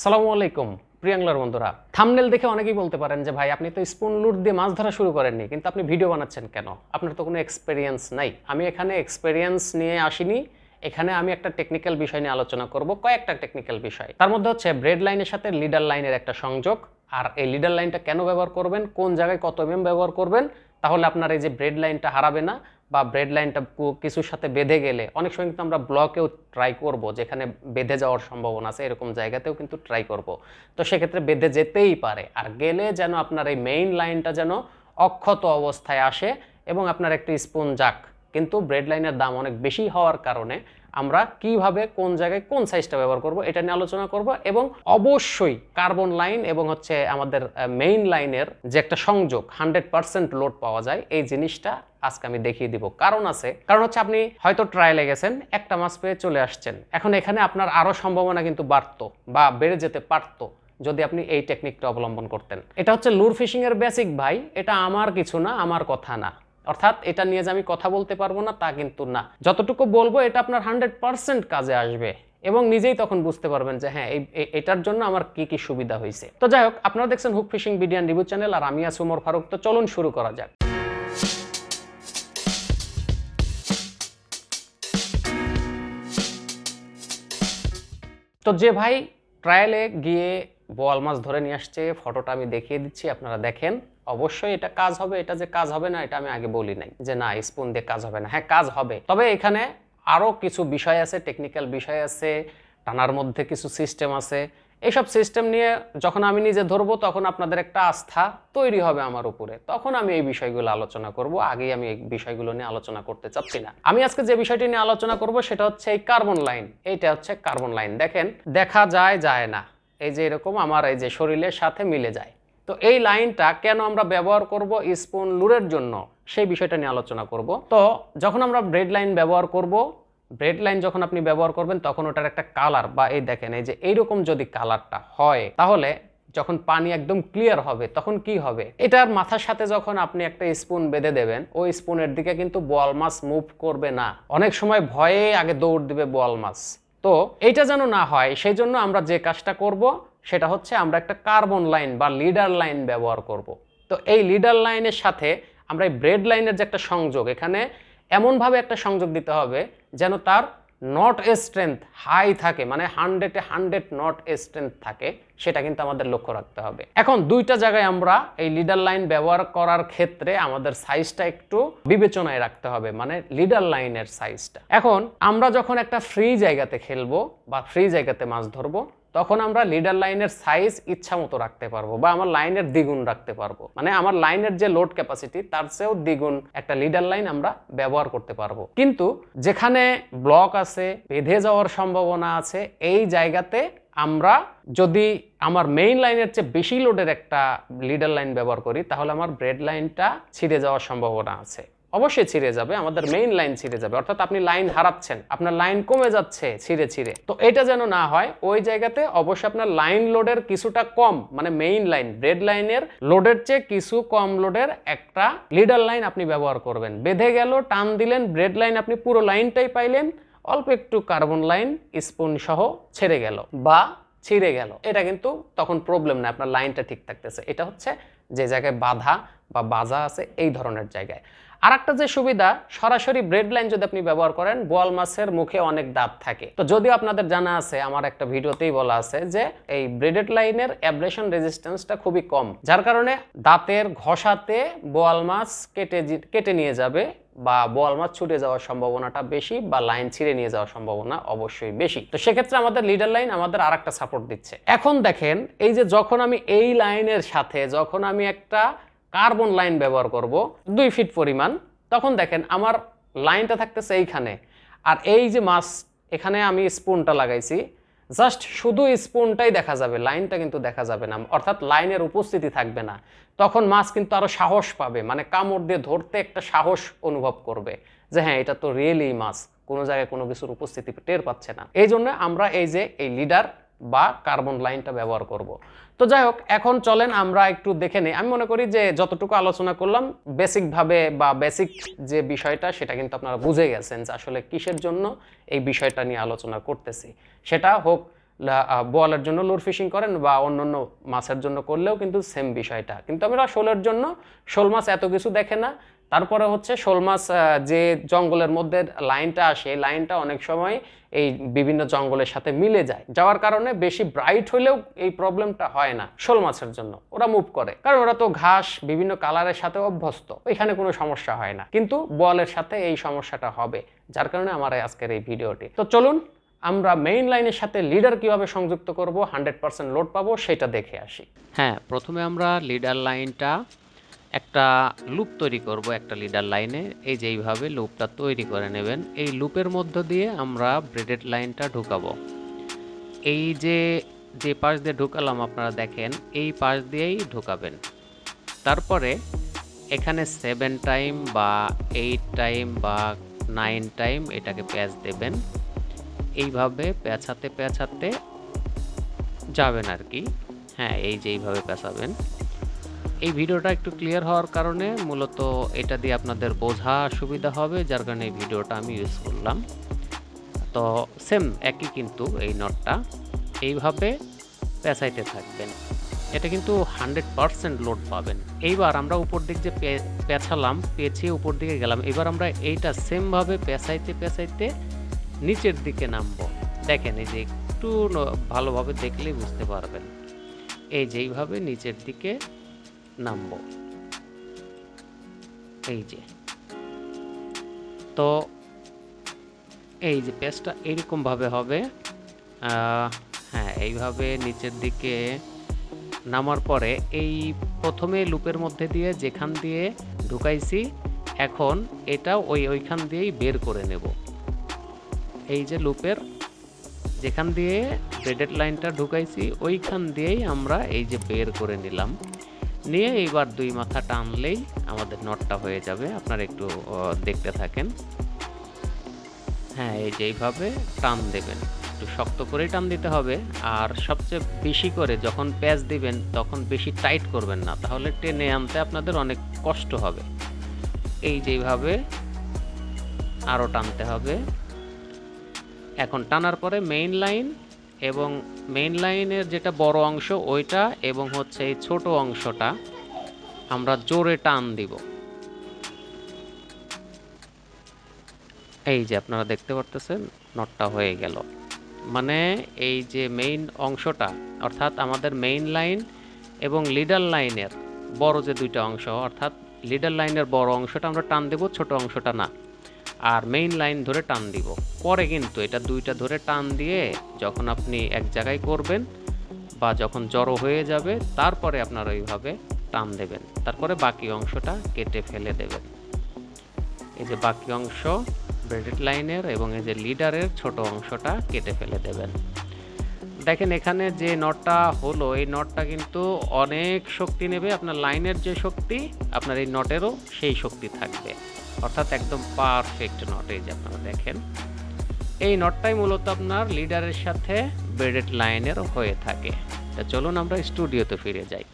সালামু আলাইকুম প্রিয়াংলার বন্ধুরা। থামনেল দেখে অনেকেই বলতে পারেন যে, ভাই, আপনি তো স্পুন লুট দিয়ে মাছ ধরা শুরু করেননি, কিন্তু আপনি ভিডিও বানাচ্ছেন কেন? আপনার তো কোনো এক্সপেরিয়েন্স নাই। আমি এখানে এক্সপেরিয়েন্স নিয়ে আসিনি। এখানে আমি একটা টেকনিক্যাল বিষয় নিয়ে আলোচনা করব, কয়েকটা টেকনিক্যাল বিষয়। তার মধ্যে হচ্ছে ব্রেড লাইনের সাথে লিডার লাইনের একটা সংযোগ। আর এই লিডার লাইনটা কেন ব্যবহার করবেন? কোন জায়গায় কত এম ব্যবহার করবেন? তাহলে আপনার এই যে ব্রেড লাইনটা হারাবে না। বা ব্রেড লাইনটা কিছুর সাথে বেঁধে গেলে, অনেক সময় কিন্তু আমরা ব্লকেও ট্রাই করব, যেখানে বেঁধে যাওয়ার সম্ভাবনা আছে, এরকম জায়গাতেও কিন্তু ট্রাই করব। তো সেক্ষেত্রে বেঁধে যেতেই পারে। আর গেলে যেন আপনার এই মেইন লাইনটা যেন অক্ষত অবস্থায় আসে এবং আপনার একটি স্পুন যাক। কিন্তু ব্রেড লাইনের দাম অনেক বেশি হওয়ার কারণে আমরা কীভাবে কোন জায়গায় কোন সাইজটা ব্যবহার করব এটা নিয়ে আলোচনা করব এবং অবশ্যই কার্বন লাইন এবং হচ্ছে আমাদের মেইন লাইনের যে একটা সংযোগ হান্ড্রেড পার্সেন্ট লোড পাওয়া যায়, এই জিনিসটা আজকে আমি দেখিয়ে দিব। কারণ আছে, কারণ হচ্ছে আপনি হয়তো ট্রায়ালে গেছেন, একটা মাস পেয়ে চলে আসছেন। এখন এখানে আপনার আরও সম্ভাবনা কিন্তু বাড়তো বা বেড়ে যেতে পারতো যদি আপনি এই টেকনিকটা অবলম্বন করতেন। এটা হচ্ছে লুর ফিশিং এর বেসিক ভাই, এটা আমার কিছু না, আমার কথা না। অর্থাৎ এটা নিয়ে যে আমি কথা বলতে পারব না, তা কিন্তু না। যতটুকু বলব, এটা আপনার হান্ড্রেড পার্সেন্ট কাজে আসবে এবং নিজেই তখন বুঝতে পারবেন যে হ্যাঁ এটার জন্য আমার কি কি সুবিধা হয়েছে। তো যাই হোক, আপনারা দেখছেন হুক ফিশিং বিডিয়ান রিভিউ চ্যানেল আর আমি আছি উমর ফারুক। তো চলুন শুরু করা যাক। তো যে ভাই ট্রায়ালে গিয়ে বোয়াল মাছ ধরে নিয়ে আসছে ফটোটা আমি দেখিয়ে দিচ্ছি, আপনারা দেখেন। অবশ্যই এটা কাজ হবে, এটা যে কাজ হবে না, এটা আমি আগে বলি নাই যে না স্পুন দিয়ে কাজ হবে না। হ্যাঁ কাজ হবে। তবে এখানে আরও কিছু বিষয় আছে টেকনিক্যাল বিষয় আছে, টানার মধ্যে কিছু সিস্টেম আছে। এইসব সিস্টেম নিয়ে যখন আমি নিজে ধরবো, তখন আপনাদের একটা আস্থা তৈরি হবে আমার উপরে। তখন আমি এই বিষয়গুলো আলোচনা করব। আগেই আমি এই বিষয়গুলো নিয়ে আলোচনা করতে চাচ্ছি না। আমি আজকে যে বিষয়টি নিয়ে আলোচনা করব, সেটা হচ্ছে এই কার্বন লাইন এইটা হচ্ছে কার্বন লাইন দেখেন, দেখা যায় যায় না। এই যে এরকম আমার এই যে শরীরের সাথে মিলে যায়। তো এই লাইনটা কেন আমরা ব্যবহার করব স্পুন লুরের জন্য? সেই বিষয়টা নিয়ে আলোচনা করব। তো যখন আমরা ব্রেড লাইন ব্যবহার করব ব্রেড লাইন যখন আপনি ব্যবহার করবেন, তখন ওটার একটা কালার বা এই দেখেন, এই যে এইরকম যদি কালারটা হয়, তাহলে যখন পানি একদম ক্লিয়ার হবে, তখন কি হবে? এটার মাথার সাথে যখন আপনি একটা স্পুন বেঁধে দেবেন, ওই স্পুনের দিকে কিন্তু বোয়াল মাছ মুভ করবে না। অনেক সময় ভয়ে আগে দৌড় দিবে বোয়াল মাছ। তো এইটা যেন না হয়, সেই জন্য আমরা যে কাজটা করব সেটা হচ্ছে আমরা একটা কার্বন লাইন বা লিডার লাইন ব্যবহার করব। তো এই লিডার লাইনের সাথে আমরা এই ব্রেড লাইনের যে একটা সংযোগ, এখানে এমনভাবে একটা সংযোগ দিতে হবে যেন তার নট এ স্ট্রেংথ হাই থাকে মানে হান্ড্রেডে হান্ড্রেড নট এ স্ট্রেংথ থাকে, সেটা কিন্তু আমাদের লক্ষ্য রাখতে হবে। এখন দুইটা জায়গায় আমরা এই লিডার লাইন ব্যবহার করার ক্ষেত্রে আমাদের সাইজটা একটু বিবেচনায় রাখতে হবে মানে লিডার লাইনের সাইজটা এখন আমরা যখন একটা ফ্রি জায়গাতে খেলব বা ফ্রি জায়গাতে মাছ ধরবো তখন আমরা লিডার লাইনের সাইজ ইচ্ছা মতো রাখতে পারব বা আমার লাইনের দ্বিগুণ রাখতে পারব। মানে আমার লাইনের যে লোড ক্যাপাসিটি তার চেয়েও দ্বিগুণ একটা লিডার লাইন আমরা ব্যবহার করতে পারব। কিন্তু যেখানে ব্লক আছে, বেঁধে যাওয়ার সম্ভাবনা আছে, এই জায়গাতে আমরা যদি আমার মেইন লাইনের চেয়ে বেশি লোডের একটা লিডার লাইন ব্যবহার করি, তাহলে আমার ব্রেড লাইনটা ছিঁড়ে যাওয়ার সম্ভাবনা আছে। অবশ্যই ছিঁড়ে যাবে আমাদের মেইন লাইন ছিঁড়ে যাবে। অর্থাৎ আপনি লাইন হারাচ্ছেন আপনার লাইন কমে যাচ্ছে ছিঁড়ে ছিঁড়ে। তো এটা যেন না হয় ওই জায়গাতে অবশ্যই আপনার লাইন লোডের কিছুটা কম মানে মেইন লাইন ব্রেড লাইনের লোডের চেয়ে কিছু কম লোডের একটা লিডার লাইন আপনি ব্যবহার করবেন। বেঁধে গেল টান দিলেন ব্রেড লাইন আপনি পুরো লাইনটাই পাইলেন অল্প একটু কার্বন লাইন স্পুন সহ ছেড়ে গেল বা ছিঁড়ে গেল। এটা কিন্তু তখন প্রবলেম না আপনার লাইনটা ঠিক থাকতেছে। এটা হচ্ছে যে জায়গায় বাধা বা বাজা আছে এই ধরনের জায়গায়। আর একটা যে সুবিধা, সরাসরি ব্রেড লাইন যদি আপনি ব্যবহার করেন, বোয়াল মাছের মুখে অনেক দাঁত থাকে। তো যদিও আপনাদের জানা আছে, আমার একটা ভিডিওতেই বলা আছে যে এই ব্রেডেড লাইনের অ্যাব্রেশন রেজিস্ট্যান্সটা খুবই কম, যার কারণে দাঁতের ঘষাতে বোয়াল মাছ কেটে কেটে নিয়ে যাবে বা বোয়াল মাছ ছুটে যাওয়ার সম্ভাবনাটা বেশি বা লাইন ছিঁড়ে নিয়ে যাওয়ার সম্ভাবনা অবশ্যই বেশি। তো সেক্ষেত্রে আমাদের লিডার লাইন আমাদের আর সাপোর্ট দিচ্ছে। এখন দেখেন, এই যে যখন আমি এই লাইনের সাথে, যখন আমি একটা কার্বন লাইন ব্যবহার করব দুই ফিট পরিমাণ। তখন দেখেন আমার লাইনটা থাকতেছে এইখানে। আর এই যে মাছ, এখানে আমি স্পুনটা লাগাইছি। জাস্ট শুধু স্পুনটাই দেখা যাবে, লাইনটা কিন্তু দেখা যাবে না। অর্থাৎ লাইনের উপস্থিতি থাকবে না। তখন মাছ কিন্তু আরও সাহস পাবে মানে কামড় দিয়ে ধরতে একটা সাহস অনুভব করবে যে হ্যাঁ এটা তো রিয়েলি মাছ। কোনো জায়গায় কোনো কিছুর উপস্থিতি টের পাচ্ছে না। এই জন্য আমরা এই যে এই লিডার বা কার্বন লাইনটা ব্যবহার করব। তো যাই হোক এখন চলেন আমরা একটু দেখে নিই। আমি মনে করি যে যতটুকু আলোচনা করলাম বেসিকভাবে বা বেসিক যে বিষয়টা, সেটা কিন্তু আপনারা বুঝে গেছেন যে আসলে কিসের জন্য এই বিষয়টা নিয়ে আলোচনা করতেছি। সেটা হোক বোয়ালের জন্য লুর ফিশিং করেন বা অন্য অন্য মাছের জন্য করলেও কিন্তু সেম বিষয়টা। কিন্তু আমরা শোলের জন্য, শোল মাছ এত কিছু দেখে না। তারপরে হচ্ছে শোল মাছ যে জঙ্গলের মধ্যে লাইনটা আসে, এই লাইনটা অনেক সময় এই বিভিন্ন জঙ্গলের সাথে মিলে যায়। যাওয়ার কারণে বেশি ব্রাইট হলেও এই প্রবলেমটা হয় না শোল মাছের জন্য। ওরা মুভ করে। কারণ ওরা তো ঘাস, বিভিন্ন কালারের সাথে অভ্যস্ত। এখানে কোনো সমস্যা হয় না। কিন্তু বলের সাথে এই সমস্যাটা হবে। যার কারণে আমার আজকের এই ভিডিওটি। তো চলুন আমরা মেইন লাইনের সাথে লিডার কীভাবে সংযুক্ত করব হান্ড্রেড পার্সেন্ট লোড পাবো, সেটা দেখে আসি। হ্যাঁ প্রথমে আমরা লিডার লাইনটা একটা লুপ তৈরি করব একটা লিডার লাইনে এই যে এইভাবে লুপটা তৈরি করে নেবেন, এই লুপের মধ্য দিয়ে আমরা ব্রেডেড লাইনটা ঢুকাবো। এই যে যে পাশ দিয়ে ঢুকালাম আপনারা দেখেন, এই পাশ দিয়েই ঢুকাবেন। তারপরে এখানে সেভেন টাইম বা এইট টাইম বা নাইন টাইম এটাকে প্যাচ দেবেন। এইভাবে পেঁচাতে পেঁচাতে যাবেন আর কি। হ্যাঁ এই যে এইভাবে পেঁচাবেন। এই ভিডিওটা একটু ক্লিয়ার হওয়ার কারণে মূলত এটা দিয়ে আপনাদের বোঝা সুবিধা হবে, যার কারণে এই ভিডিওটা আমি ইউজ করলাম। তো সেম একই কিন্তু এই নটটা এইভাবে পেঁচাইতে থাকবেন। এটা কিন্তু হান্ড্রেড পারসেন্ট লোড পাবেন। এইবার আমরা উপর দিক যে পেঁচালাম, পেঁচিয়ে উপর দিকে গেলাম, এবার আমরা এইটা সেমভাবে পেঁচাইতে পেঁচাইতে নিচের দিকে নামবো। দেখেন এই যে একটু ভালোভাবে দেখলেই বুঝতে পারবেন। এই যে এইভাবে নিচের দিকে নামবো। এই যে। তো এই যে পেজটা এরকম ভাবে হবে হ্যাঁ এইভাবে নিচের দিকে নামার পরে এই প্রথমে লুপের মধ্যে দিয়ে যেখান দিয়ে ঢুকাইছি, এখন এটা ওই ওইখান দিয়েই বের করে নেব। এই যে লুপের, যেখান দিয়ে ব্রেডেড লাইনটা ঢুকাইছি, ওইখান দিয়েই আমরা এই যে বের করে নিলাম। নিয়ে এইবার দুই মাথা টানলেই আমাদের নটটা হয়ে যাবে। আপনারা একটু দেখতে থাকেন। হ্যাঁ এই যে এইভাবে টান দেবেন। একটু শক্ত করেই টান দিতে হবে। আর সবচেয়ে বেশি করে যখন প্যাচ দিবেন, তখন বেশি টাইট করবেন না। তাহলে টেনে আনতে আপনাদের অনেক কষ্ট হবে। এই যেইভাবে আরও টানতে হবে। এখন টানার পরে মেইন লাইন এবং মেইন লাইনের যেটা বড় অংশ ওইটা এবং হচ্ছে এই ছোট অংশটা আমরা জোরে টান দিব। এই যে আপনারা দেখতে পারতেছেন নটটা হয়ে গেল। মানে এই যে মেইন অংশটা, অর্থাৎ আমাদের মেইন লাইন এবং লিডার লাইনের বড় যে দুইটা অংশ, অর্থাৎ লিডার লাইনের বড় অংশটা আমরা টান দেব, ছোট অংশটা না। আর মেইন লাইন ধরে টান দিব। পরে কিন্তু এটা দুইটা ধরে টান দিয়ে যখন আপনি এক জায়গায় করবেন বা যখন জড়ো হয়ে যাবে, তারপরে আপনার ওইভাবে টান দেবেন। তারপরে বাকি অংশটা কেটে ফেলে দেবেন। এই যে বাকি অংশ ব্রেডেড লাইনের এবং এই যে লিডারের ছোট অংশটা কেটে ফেলে দেবেন। দেখেন এখানে যে নটটা হলো, এই নটটা কিন্তু অনেক শক্তি নেবে। আপনার লাইনের যে শক্তি, আপনার এই নটেরও সেই শক্তি থাকবে। অর্থাৎ একদম পারফেক্ট নট এই যে আপনারা দেখেন। এই নটটাই মূলত আপনার লিডারের সাথে বেডেড লাইনের হয়ে থাকে। তা চলুন আমরা স্টুডিওতে ফিরে যাই।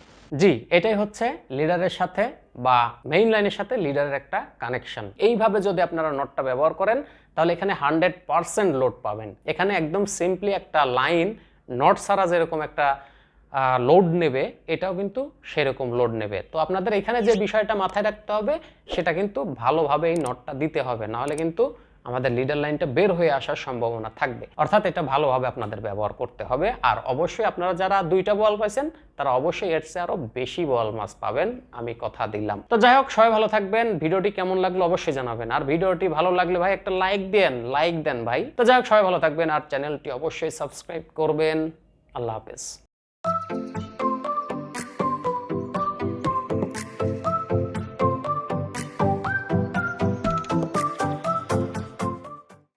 জি, এটাই হচ্ছে লিডারের সাথে বা মেইন লাইনের সাথে লিডারের একটা কানেকশন এইভাবে যদি আপনারা নটটা ব্যবহার করেন, তাহলে এখানে হান্ড্রেড পারসেন্ট লোড পাবেন। এখানে একদম সিম্পলি একটা লাইন নট ছাড়া যেরকম একটা লোড নেবে, এটাও কিন্তু সেরকম লোড নেবে। তো আপনাদের এখানে যে বিষয়টা মাথায় রাখতে হবে, সেটা কিন্তু ভালোভাবে এই নটটা দিতে হবে। নাহলে কিন্তু আমাদের লিডার লাইনটা বের হয়ে আসার সম্ভাবনা থাকবে। অর্থাৎ এটা ভালোভাবে আপনাদের ব্যবহার করতে হবে। আর অবশ্যই আপনারা যারা দুইটা বল পাইছেন, তারা অবশ্যই এর চেয়ে আরও বেশি বল মাছ পাবেন, আমি কথা দিলাম। তো যাই হোক, সবাই ভালো থাকবেন। ভিডিওটি কেমন লাগল অবশ্যই জানাবেন। আর ভিডিওটি ভালো লাগলে ভাই একটা লাইক দেন লাইক দেন ভাই। তো যাই হোক, সবাই ভালো থাকবেন। আর চ্যানেলটি অবশ্যই সাবস্ক্রাইব করবেন। আল্লাহ হাফেজ।